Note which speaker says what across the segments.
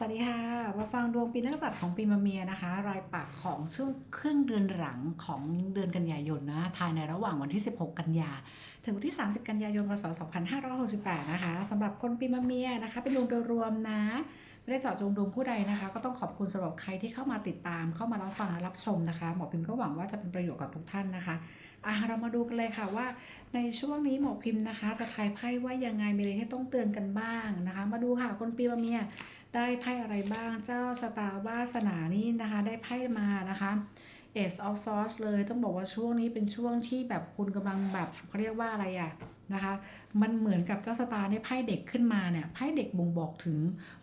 Speaker 1: สวัสดีค่ะ มาฟังดวงปีนักษัตริย์ของปีมะเมียนะคะ รายปักของช่วงครึ่งเดือนหลังของเดือนกันยายนนะทายในระหว่างวันที่ 16 กันยา ถึงวันที่ 30 กันยายนพศ2568 นะคะสำหรับคนปีมะเมียนะคะ เป็นดวงโดยรวมนะไม่ได้เจาะจงดวงผู้ใดนะคะ ก็ต้องขอบคุณสำหรับใครที่เข้ามาติดตามเข้ามารับฟังและรับชมนะคะหมอพิมพ์ก็หวังว่าจะเป็นประโยชน์กับทุกท่านนะคะอะเรามาดูกันเลยค่ะว่า ในช่วงนี้หมอพิมพ์นะคะ จะทายไพ่ว่ายังไงมีอะไรที่ต้องเตือนกันบ้างนะคะ มาดูค่ะคนปีมะเมีย ได้ไพ่อะไรบ้างเจ้าสตาวาสนานี่นะคะ ได้ไพ่มานะคะ Ace of Swords เลยต้องบอกว่าช่วงนี้เป็นช่วงที่แบบคุณกำลังแบบเขาเรียกว่าอะไรอะนะคะ มันเหมือนกับเจ้าสตาร์ในไพ่เด็กขึ้นมาเนี่ยไพ่เด็กบ่งบอกถึง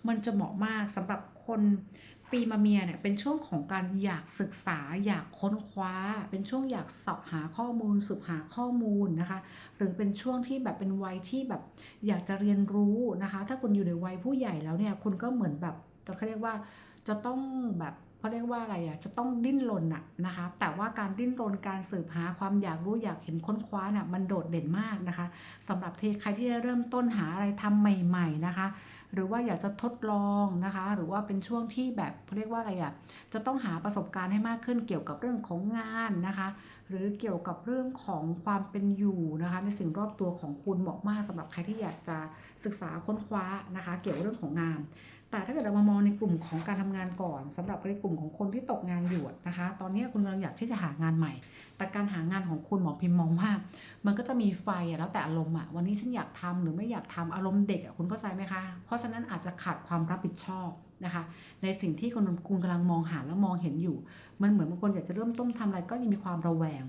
Speaker 1: มันจะเหมาะมากสำหรับคน ปีมะเมียเนี่ยเป็นช่วงของการอยากศึกษาอยากค้นคว้า เป็นช่วงอยากสอบหาข้อมูลสืบหาข้อมูลนะคะ หรือเป็นช่วงที่แบบเป็นวัยที่แบบอยากจะเรียนรู้นะคะ ถ้าคุณอยู่ในวัยผู้ใหญ่แล้วเนี่ยคุณก็เหมือนแบบเขาเรียกว่าจะต้องแบบเขาเรียกว่าอะไรอะจะต้องดิ้นรนอะนะคะแต่ว่าการดิ้นรนการสืบหาความอยากรู้อยากเห็นค้นคว้าน่ะมันโดดเด่นมากนะคะสำหรับที่ใครที่จะเริ่มต้นหาอะไรทำใหม่ ๆนะคะ หรือว่าอยากจะทดลองนะคะ หรือว่าเป็นช่วงที่แบบเขาเรียกว่าอะไรอะจะต้องหาประสบการณ์ให้มากขึ้นเกี่ยวกับเรื่องของงานนะคะ หรือเกี่ยวกับเรื่องของความเป็นอยู่นะคะ ในสิ่งรอบตัวของคุณเหมาะมากสำหรับใครที่อยากจะศึกษาค้นคว้านะคะ เกี่ยวกับเรื่องของงาน แต่ถ้าเกิดเรามามองในกลุ่มของการทำงานก่อนสำหรับในกลุ่มของคนที่ตกงานอยู่นะคะ ตอนนี้คุณกำลังอยากที่จะหางานใหม่ แต่การหางานของคุณหมอพิมพ์มองว่า มันก็จะมีไฟอะแล้วแต่อารมณ์อะวันนี้ฉันอยากทำหรือไม่อยากทำอารมณ์เด็กอะคุณเข้าใจไหมคะ เพราะฉะนั้นอาจจะขาดความรับผิดชอบนะคะ ในสิ่งที่คุณคุณกำลังมองหาและมองเห็นอยู่ มันเหมือนบางคนอยากจะเริ่มต้นทำอะไรก็ยังมีความระแวง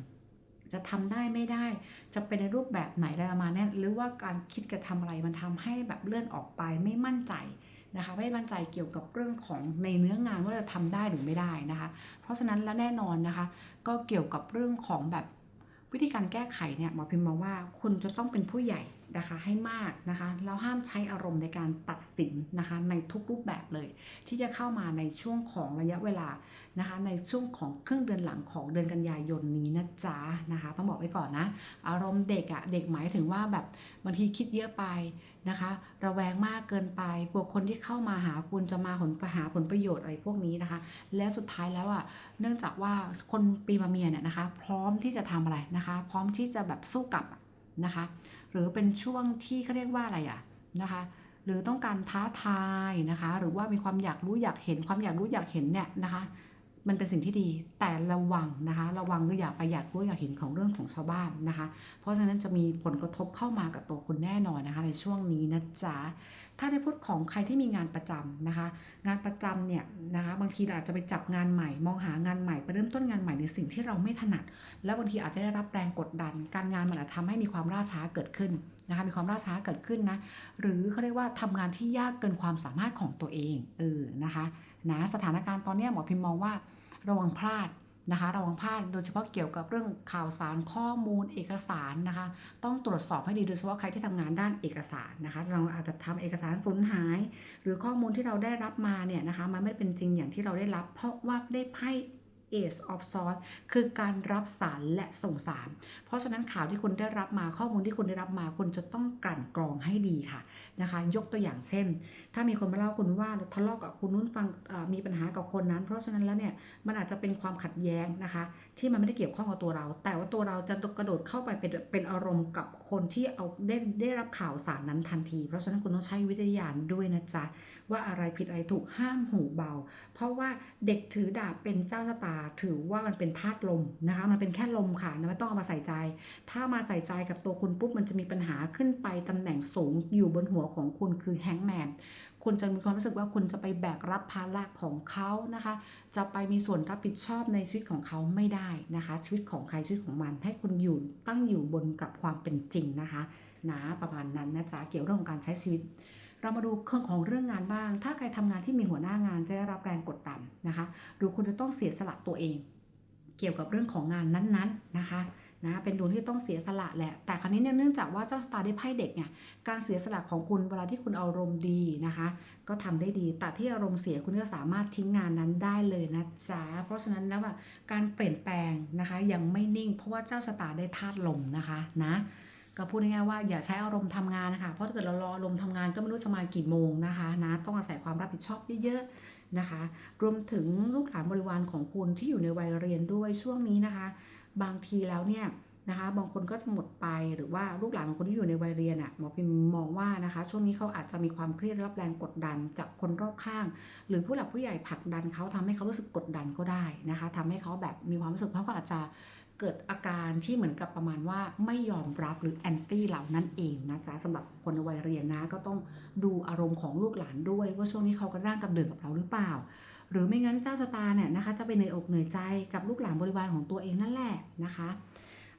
Speaker 1: จะทำได้ไม่ได้ จะเป็นในรูปแบบไหนอะไรประมาณนี้หรือว่าการคิดจะทำอะไรมันทำให้แบบเลื่อนออกไปไม่มั่นใจ นะคะ ไม่มั่นใจเกี่ยวกับเรื่องของในเนื้องานว่าจะทำได้หรือไม่ได้นะคะ เพราะฉะนั้นและแน่นอนนะคะ ก็เกี่ยวกับเรื่องของแบบวิธีการแก้ไขเนี่ยหมอพิมพ์มองว่าคุณจะต้องเป็นผู้ใหญ่นะคะให้มากนะคะแล้วห้ามใช้อารมณ์ในการตัดสินนะคะในทุกรูปแบบเลย ที่จะเข้ามาในช่วงของระยะเวลานะคะในช่วงของครึ่งเดือนหลังของเดือนกันยายนนี้นะจ๊ะนะคะต้องบอกไว้ก่อนนะ อารมณ์เด็กอะ่ะเด็กหมายถึงว่าแบบบางทีคิดเยอะไป นะคะ ระแวงมากเกินไปกลัวคนที่เข้ามาหาคุณจะมาผลหาผลประโยชน์อะไรพวกนี้นะคะ และสุดท้ายแล้วอะเนื่องจากว่าคนปีมะเมียเนี่ยนะคะ พร้อมที่จะทำอะไรนะคะ พร้อมที่จะแบบสู้กลับนะคะ หรือเป็นช่วงที่เขาเรียกว่าอะไรอะนะคะ หรือต้องการท้าทายนะคะ หรือว่ามีความอยากรู้อยากเห็นความอยากรู้อยากเห็นเนี่ยนะคะ มันเป็นสิ่งที่ดีแต่ระวังนะคะระวังก็อย่าไปอยากรู้อยากเห็นของเรื่องของชาวบ้านนะคะ เพราะฉะนั้นจะมีผลกระทบเข้ามากับตัวคุณแน่นอนนะคะ ในช่วงนี้นะจ๊ะถ้าในพูดของใครที่มีงานประจำนะคะ งานประจำเนี่ยนะคะบางทีเราอาจจะไปจับงานใหม่ มองหางานใหม่ไปเริ่มต้นงานใหม่ในสิ่งที่เราไม่ถนัด แล้วบางทีอาจจะได้รับแรงกดดัน การงานมันอาจจะทำให้มีความล่าช้าเกิดขึ้นนะคะมีความล่าช้าเกิดขึ้นนะหรือเขาเรียกว่าทำงานที่ยากเกินความสามารถของตัวเองเออนะคะนะสถานการณ์ตอนนี้หมอพิมมองว่า ระวังพลาดนะคะระวังพลาดโดยเฉพาะเกี่ยวกับเรื่องข่าวสารข้อมูลเอกสารนะคะต้องตรวจสอบให้ดีโดยเฉพาะใครที่ทำงานด้านเอกสารนะคะเราอาจจะทำเอกสารสูญหาย หรือข้อมูลที่เราได้รับมาเนี่ยนะคะมันไม่เป็นจริงอย่างที่เราได้รับ เพราะว่าได้ไพ่ Ace of Swords คือการรับสารและส่งสาร เพราะฉะนั้นข่าวที่คุณได้รับมาข้อมูลที่คุณได้รับมาคุณจะต้องกลั่นกรองให้ดีค่ะนะคะ ยกตัวอย่างเช่น ถ้ามีคนมาเล่าคุณว่าทะเลาะกับคุณนู้นฟังมีปัญหากับคนนั้น เพราะฉะนั้นแล้วเนี่ยมันอาจจะเป็นความขัดแย้งนะคะ ที่มันไม่ได้เกี่ยวข้องกับตัวเรา แต่ว่าตัวเราจะกระโดดเข้าไปเป็นเป็นอารมณ์กับคนที่เอาได้ได้รับข่าวสารนั้นทันที เพราะฉะนั้นคุณต้องใช้วิจารณญาณด้วยนะจ๊ะว่าอะไรผิดอะไรถูกห้ามหูเบา เพราะว่าเด็กถือดาบเป็นเจ้าชะตาถือว่ามันเป็นธาตุลมนะคะ มันเป็นแค่ลมค่ะไม่ต้องเอามาใส่ใจ ถ้ามาใส่ใจกับตัวคุณปุ๊บมันจะมีปัญหาขึ้นไปตำแหน่งสูงอยู่บนหัวของคุณคือแฮงแมนคุณจะมีความรู้สึกว่าคุณจะไปแบกรับภาระของเขานะคะ จะไปมีส่วนรับผิดชอบในชีวิตของเขาไม่ได้นะคะ ชีวิตของใครชีวิตของมัน ให้คุณอยู่ตั้งอยู่บนกับความเป็นจริงนะคะนะประมาณนั้นนะจ๊ะเกี่ยวเรื่องของการใช้ชีวิต เรามาดูเครื่องของเรื่องงานบ้าง ถ้าใครทำงานที่มีหัวหน้างานจะได้รับแรงกดดันนะคะ หรือคุณจะต้องเสียสละตัวเอง เกี่ยวกับเรื่องของงานนั้นๆนะคะนะเป็นดวงที่ต้องเสียสละแหละ แต่ครั้นี้เนื่องจากว่าเจ้าสตาร์ได้ไพ่เด็กเนี่ย การเสียสละของคุณเวลาที่คุณอารมณ์ดีนะคะ ก็ทำได้ดี แต่ที่อารมณ์เสียคุณก็สามารถทิ้งงานนั้นได้เลยนะจ๊ะ เพราะฉะนั้นแล้วว่าการเปลี่ยนแปลงนะคะยังไม่นิ่ง เพราะว่าเจ้าสตาร์ได้ธาตุลมนะคะนะ ก็พูดง่ายๆว่าอย่าใช้อารมณ์ทำงานนะคะ เพราะถ้าเกิดเรารออารมณ์ทำงานก็ไม่รู้จะมากี่โมงนะคะนะต้องอาศัยความรับผิดชอบเยอะๆนะคะ รวมถึงลูกหลานบริวารของคุณที่อยู่ในวัยเรียนด้วยช่วงนี้นะคะ บางทีแล้วเนี่ยนะคะบางคนก็จะหมดไปหรือว่าลูกหลานของคนที่อยู่ในวัยเรียนอะหมอพิมมองว่านะคะ ช่วงนี้เขาอาจจะมีความเครียดรับแรงกดดันจากคนรอบข้าง หรือผู้หลักผู้ใหญ่ผลักดันเขาทำให้เขารู้สึกกดดันก็ได้นะคะทำให้เขาแบบมีความรู้สึกเขาก็อาจจะ เกิดอาการที่เหมือนกับประมาณว่าไม่ยอมรับหรือแอนตี้เหล่านั้นเองนะจ๊ะสำหรับคนวัยเรียนนะก็ต้องดูอารมณ์ของลูกหลานด้วย ว่าช่วงนี้เขากระด้างกระเดือกกับเราหรือเปล่า หรือไม่งั้นเจ้าชะตาเนี่ยนะคะ จะไปเหนื่อยอกเหนื่อยใจกับลูกหลานบริวารของตัวเองนั่นแหละนะคะ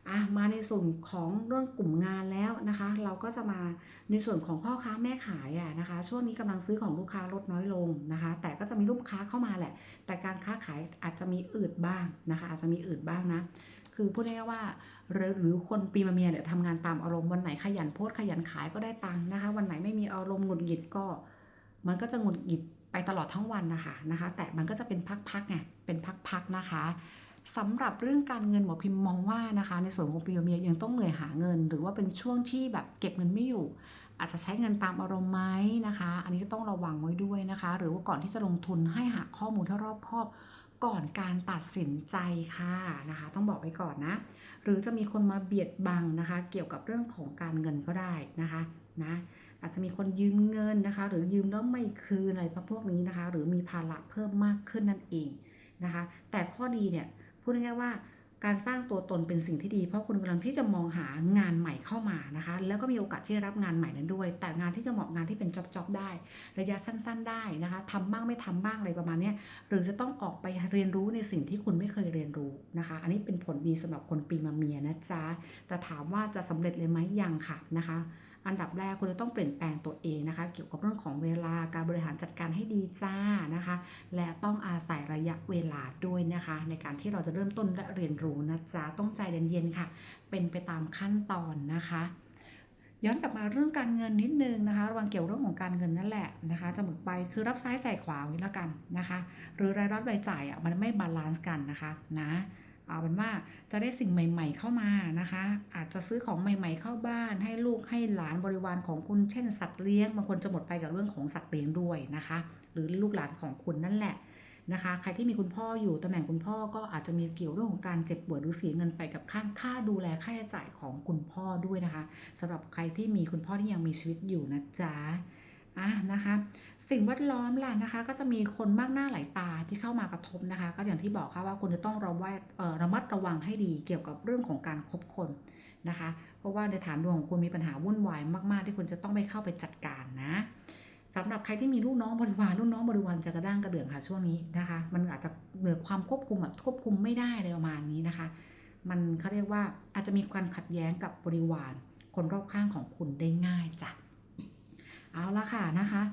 Speaker 1: อะมาในส่วนของเรื่องกลุ่มงานแล้วนะคะ เราก็จะมาในส่วนของพ่อค้าแม่ขายอะนะคะ ช่วงนี้กำลังซื้อของลูกค้าลดน้อยลงนะคะ แต่ก็จะมีลูกค้าเข้ามาแหละ แต่การค้าขายอาจจะมีอืดบ้างนะคะ อาจจะมีอืดบ้างนะ คือพูดง่ายๆว่าหรือหรือคนปีมะเมียเนี่ยทำงานตามอารมณ์วันไหนขยันโพสขยันขายก็ได้ตังค์นะคะ วันไหนไม่มีอารมณ์หงุดหงิดก็ มันก็จะหงุดหงิดไปตลอดทั้งวันนะคะนะคะ แต่มันก็จะเป็นพักๆไงเป็นพักๆนะคะสำหรับเรื่องการเงินหมอพิมพ์มองว่านะคะ ในส่วนของปีมะเมียยังต้องเหนื่อยหาเงิน หรือว่าเป็นช่วงที่แบบเก็บเงินไม่อยู่ อาจจะใช้เงินตามอารมณ์ไหมนะคะ อันนี้ก็ต้องระวังไว้ด้วยนะคะ หรือว่าก่อนที่จะลงทุนให้หาข้อมูลที่รอบคอบ ก่อนการตัดสินใจค่ะนะคะ ต้องบอกไว้ก่อนนะ หรือจะมีคนมาเบียดบังนะคะ เกี่ยวกับเรื่องของการเงินก็ได้นะคะนะอาจจะมีคนยืมเงินนะคะ หรือยืมแล้วไม่คืนอะไรพวกนี้นะคะ หรือมีภาระเพิ่มมากขึ้นนั่นเองนะคะ แต่ข้อดีเนี่ยพูดง่ายๆว่า การสร้างตัวตนเป็นสิ่งที่ดี เพราะคุณกำลังที่จะมองหางานใหม่เข้ามานะคะ แล้วก็มีโอกาสที่จะรับงานใหม่นั้นด้วย แต่งานที่จะเหมาะงานที่เป็นจ็อบๆได้ ระยะสั้น ๆ ได้นะคะทำบ้างไม่ทำบ้างอะไรประมาณนี้หรือจะต้องออกไปเรียนรู้ในสิ่งที่คุณไม่เคยเรียนรู้นะคะ อันนี้เป็นผลดีสำหรับคนปีมะเมียนะจ๊ะแต่ถามว่าจะสำเร็จเลยไหมยังค่ะนะคะอันดับแรกคุณจะต้องเปลี่ยนแปลงตัวเองนะคะ เกี่ยวกับเรื่องของเวลาการบริหารจัดการให้ดีจ้านะคะ และต้องอาศัยระยะเวลาด้วยนะคะ ในการที่เราจะเริ่มต้นและเรียนรู้นะจ๊ะต้องใจเย็นๆค่ะ เป็นไปตามขั้นตอนนะคะย้อนกลับมาเรื่องการเงินนิดนึงนะคะระวังเกี่ยวเรื่องของการเงินนั่นแหละนะคะจะหมดไปคือรับซ้ายใส่ขวาไว้แล้วกันนะคะ หรือรายรับรายจ่ายอะมันไม่บาลานซ์กันนะคะนะ เอาเป็นว่าจะได้สิ่งใหม่ ๆ เข้ามานะคะ อาจจะซื้อของใหม่ ๆ เข้าบ้าน ให้ลูกให้หลานบริวารของคุณเช่นสัตว์เลี้ยงบางคนจะหมดไปกับเรื่องของสัตว์เลี้ยงด้วยนะคะ หรือลูกหลานของคุณนั่นแหละนะคะ ใครที่มีคุณพ่ออยู่ตำแหน่งคุณพ่อก็อาจจะมีเกี่ยวเรื่องของการเจ็บป่วยหรือเสียเงินไปกับค่าค่าดูแลค่าใช้จ่ายของคุณพ่อด้วยนะคะสำหรับใครที่มีคุณพ่อที่ยังมีชีวิตอยู่นะจ๊ะ อะนะคะสิ่งแวดล้อมล่ะนะคะ ก็จะมีคนมากหน้าหลายตาที่เข้ามากระทบนะคะ ก็อย่างที่บอกค่ะว่าคุณจะต้องระวัดเอ่อระมัดระวังให้ดีเกี่ยวกับเรื่องของการคบคนนะคะ เพราะว่าในฐานดวงของคุณมีปัญหาวุ่นวายมาก ๆ ที่คุณจะต้องไปเข้าไปจัดการนะสำหรับใครที่มีลูกน้องบริวารลูกน้องบริวารจะกระด้างกระเดื่องค่ะช่วงนี้นะคะ มันอาจจะเหนือความควบคุมแบบควบคุมไม่ได้เลยประมาณนี้นะคะ มันเขาเรียกว่าอาจจะมีการขัดแย้งกับบริวารคนรอบข้างของคุณได้ง่ายจ้ะ เอาละค่ะนะคะ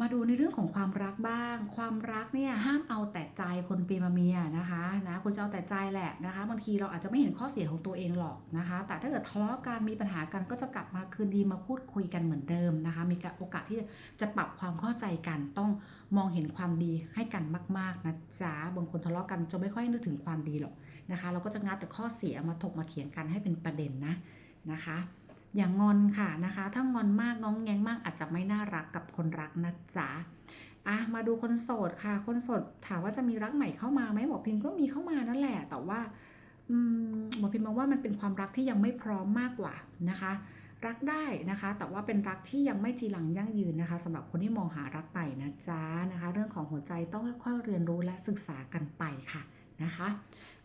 Speaker 1: มาดูในเรื่องของความรักบ้าง ความรักเนี่ยห้ามเอาแต่ใจคนปีมะเมียนะคะนะคุณจะเอาแต่ใจแหละนะคะบางทีเราอาจจะไม่เห็นข้อเสียของตัวเองหรอกนะคะ แต่ถ้าเกิดทะเลาะกันมีปัญหากันก็จะกลับมาคืนดีมาพูดคุยกันเหมือนเดิมนะคะ มีโอกาสที่จะปรับความเข้าใจกันต้องมองเห็นความดีให้กันมากๆนะจ๊ะบางคนทะเลาะกันจะไม่ค่อยนึกถึงความดีหรอกนะคะ เราก็จะงัดแต่ข้อเสียมาถกมาเถียงกันให้เป็นประเด็นนะนะคะ อย่างงอนค่ะนะคะ ถ้างอนมากงองแงงมากอาจจะไม่น่ารักกับคนรักนะจ๊ะอะมาดูคนโสดค่ะ คนโสดถามว่าจะมีรักใหม่เข้ามาไหมหมอพิมพ์ก็มีเข้ามานั่นแหละ แต่ว่าอืมหมอพิมพ์มองว่ามันเป็นความรักที่ยังไม่พร้อมมากกว่านะคะ รักได้นะคะ แต่ว่าเป็นรักที่ยังไม่จีรังยั่งยืนนะคะสำหรับคนที่มองหารักใหม่นะจ๊ะนะคะ เรื่องของหัวใจต้องค่อยๆเรียนรู้และศึกษากันไปค่ะนะคะ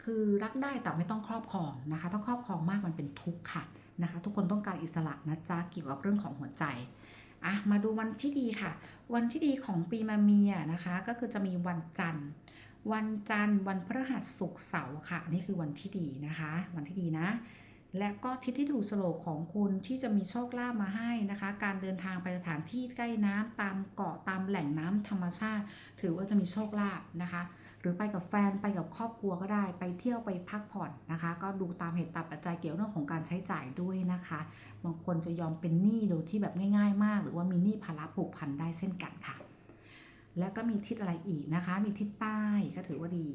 Speaker 1: คือรักได้แต่ไม่ต้องครอบครองนะคะ ถ้าครอบครองมากมันเป็นทุกข์ค่ะ นะคะ ทุกคนต้องการอิสระนะจ๊ะเกี่ยวกับเรื่องของหัวใจอะมาดูวันที่ดีค่ะ วันที่ดีของปีมะเมียนะคะ ก็คือจะมีวันจันทร์ วันจันทร์ วันพฤหัสศุกร์เสาร์ค่ะนี่คือวันที่ดีนะคะ วันที่ดีนะ และก็ทิศที่ถูกโลกของคุณที่จะมีโชคลาภมาให้นะคะ การเดินทางไปสถานที่ใกล้น้ำตามเกาะตามแหล่งน้ำธรรมชาติ ถือว่าจะมีโชคลาภนะคะ หรือไปกับแฟนไปกับครอบครัวก็ได้ ไปเที่ยวไปพักผ่อนนะคะ ก็ดูตามเหตุตามปัจจัยเกี่ยวเรื่องของการใช้จ่ายด้วยนะคะ บางคนจะยอมเป็นหนี้โดยที่แบบง่าย ๆ มาก หรือว่ามีหนี้ภาระผูกพันได้เช่นกันค่ะ แล้วก็มีทิศอะไรอีกนะคะ มีทิศใต้ก็ถือว่าดี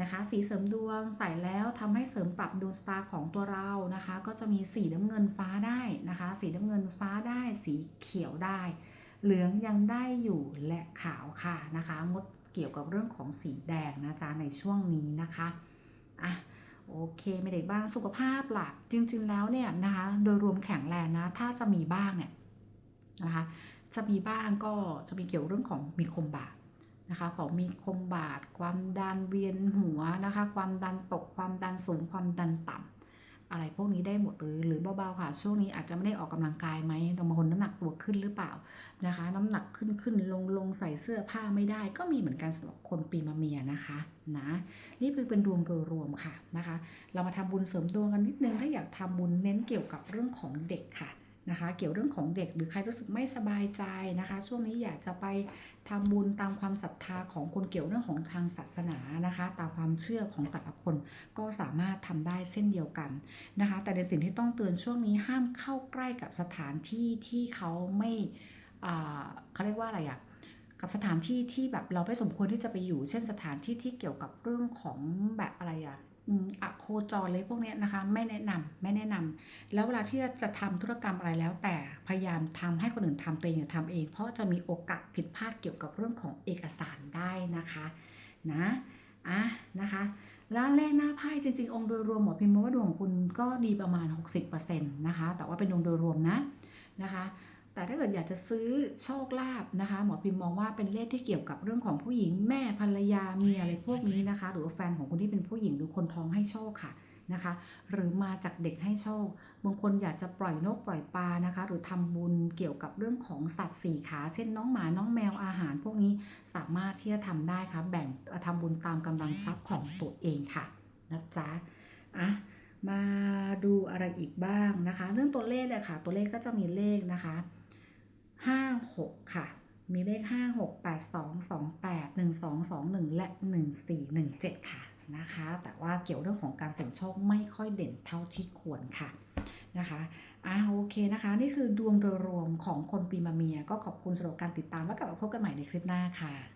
Speaker 1: นะคะสีเสริมดวงใส่แล้วทำให้เสริมปรับดวงชะตาของตัวเรานะคะ ก็จะมีสีน้ำเงินฟ้าได้นะคะ สีน้ำเงินฟ้าได้ สีเขียวได้ เหลืองยังได้อยู่และขาวค่ะนะคะ งดเกี่ยวกับเรื่องของสีแดงนะจ๊ะในช่วงนี้นะคะอะโอเคไม่ได้บ้างสุขภาพล่ะจริง ๆ แล้วเนี่ยนะคะโดยรวมแข็งแรงนะ ถ้าจะมีบ้างเนี่ยนะคะจะมีบ้างก็จะมีเกี่ยวเรื่องของมีคมบาดนะคะของมีคมบาดความดันเวียนหัวนะคะ ความดันตกความดันสูงความดันต่ำ อะไรพวกนี้ได้หมดเลยหรือเบาๆค่ะ ช่วงนี้อาจจะไม่ได้ออกกำลังกายไหมบางคนน้ำหนักตัวขึ้นหรือเปล่านะคะ น้ำหนักขึ้นขึ้นลงลงใส่เสื้อผ้าไม่ได้ ก็มีเหมือนกันสำหรับคนปีมะเมียนะคะนะนี่คือเป็นดวงโดยรวมค่ะนะคะ เรามาทำบุญเสริมดวงกันนิดนึงถ้าอยากทำบุญเน้นเกี่ยวกับเรื่องของเด็กค่ะ นะคะ เกี่ยวเรื่องของเด็กหรือใครรู้สึกไม่สบายใจนะคะ ช่วงนี้อยากจะไปทำบุญตามความศรัทธาของคนเกี่ยวเรื่องของทางศาสนานะคะ ตามความเชื่อของแต่ละคนก็สามารถทำได้เช่นเดียวกันนะคะ แต่ในสิ่งที่ต้องเตือนช่วงนี้ห้ามเข้าใกล้กับสถานที่ที่เขาไม่เขาเรียกว่าอะไรอะกับสถานที่ที่แบบเราไม่สมควรที่จะไปอยู่ เช่นสถานที่ที่เกี่ยวกับเรื่องของแบบอะไรอะ อืมอะโคจรเลยพวกนี้นะคะ ไม่แนะนำไม่แนะนำแล้วเวลาที่จะทำธุรกรรมอะไรแล้ว แต่พยายามทำให้คนอื่นทำตัวเองอย่าทำเอง เพราะจะมีโอกาสผิดพลาดเกี่ยวกับเรื่องของเอกสารได้นะคะนะอะนะคะแล้วเลขหน้าไพ่จริง ๆ องค์โดยรวมหมอพิมพ์มองว่าดวงของคุณก็ดีประมาณ 60%นะคะแต่ว่าเป็นดวงโดยรวมนะนะคะ แต่ถ้าเกิดอยากจะซื้อโชคลาภนะคะ หมอพิมพ์มองว่าเป็นเลขที่เกี่ยวกับเรื่องของผู้หญิงแม่ภรรยาเมียอะไรพวกนี้นะคะ หรือว่าแฟนของคุณที่เป็นผู้หญิงหรือคนท้องให้โชคค่ะนะคะ หรือมาจากเด็กให้โชค บางคนอยากจะปล่อยนกปล่อยปลานะคะ หรือทำบุญเกี่ยวกับเรื่องของสัตว์สี่ขา เช่นน้องหมา น้องแมว อาหารพวกนี้สามารถที่จะทำได้ค่ะ แบ่งทำบุญตามกำลังทรัพย์ของตัวเองค่ะนะจ๊ะ อะ มาดูอะไรอีกบ้างนะคะ เรื่องตัวเลขเลยค่ะ ตัวเลขก็จะมีเลขนะคะ 5 6 ค่ะ มีเลข 5 6 8 2 2 8 1 2 2 1 และ 1 4 1 7 ค่ะนะคะ แต่ว่าเกี่ยวเรื่องของการเสี่ยงโชคไม่ค่อยเด่นเท่าที่ควรค่ะนะคะอ่าโอเคนะคะ นี่คือดวงโดยรวมของคนปีมะเมีย ก็ขอบคุณสำหรับการติดตาม แล้วกลับมาพบกันใหม่ในคลิปหน้าค่ะ